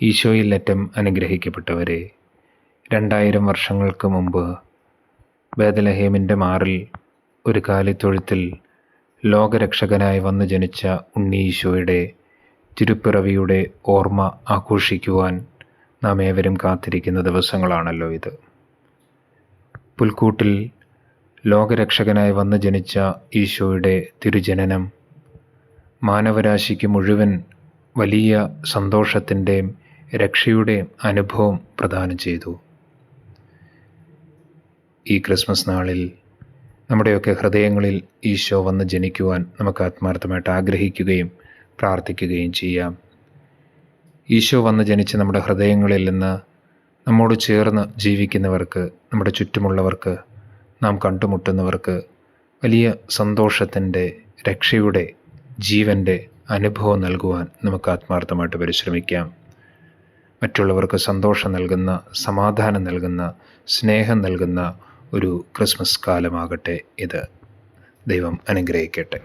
ഈശോയിലറ്റം അനുഗ്രഹിക്കപ്പെട്ടവരെ രണ്ടായിരം വർഷങ്ങൾക്ക് മുമ്പ് ബേദലഹേമിന്റെ മാറിൽ ഒരു കാലിത്തൊഴുത്തിൽ ലോകരക്ഷകനായി വന്നു ജനിച്ച ഉണ്ണീശോയുടെ തിരുപ്പിറവിയുടെ ഓർമ്മ ആഘോഷിക്കുവാൻ നാം ഏവരും കാത്തിരിക്കുന്ന ദിവസങ്ങളാണല്ലോ ഇത്. പുൽക്കൂട്ടിൽ ലോകരക്ഷകനായി വന്നു ജനിച്ച ഈശോയുടെ തിരുജനനം മാനവരാശിക്ക് മുഴുവൻ വലിയ സന്തോഷത്തിന്റെയും രക്ഷയുടെയും അനുഭവം പ്രദാനം ചെയ്തു. ഈ ക്രിസ്മസ് നാളിൽ നമ്മുടെയൊക്കെ ഹൃദയങ്ങളിൽ ഈശോ വന്ന് ജനിക്കുവാൻ നമുക്ക് ആത്മാർത്ഥമായിട്ട് ആഗ്രഹിക്കുകയും പ്രാർത്ഥിക്കുകയും ചെയ്യാം. ഈശോ വന്ന് ജനിച്ച് നമ്മുടെ ഹൃദയങ്ങളിൽ നിന്ന് നമ്മോട് ചേർന്ന് ജീവിക്കുന്നവർക്ക് നമ്മുടെ ചുറ്റുമുള്ളവർക്ക് നാം കണ്ടുമുട്ടുന്നവർക്ക് വലിയ സന്തോഷത്തിന്റെ രക്ഷയുടെ ജീവന്റെ അനുഭവം നൽകുവാൻ നമുക്ക് ആത്മാർത്ഥമായിട്ട് പരിശ്രമിക്കാം. മറ്റുള്ളവർക്ക് സന്തോഷം നൽകുന്ന സമാധാനം നൽകുന്ന സ്നേഹം നൽകുന്ന ഒരു ക്രിസ്മസ് കാലമാകട്ടെ ഇത്. ദൈവം അനുഗ്രഹിക്കട്ടെ.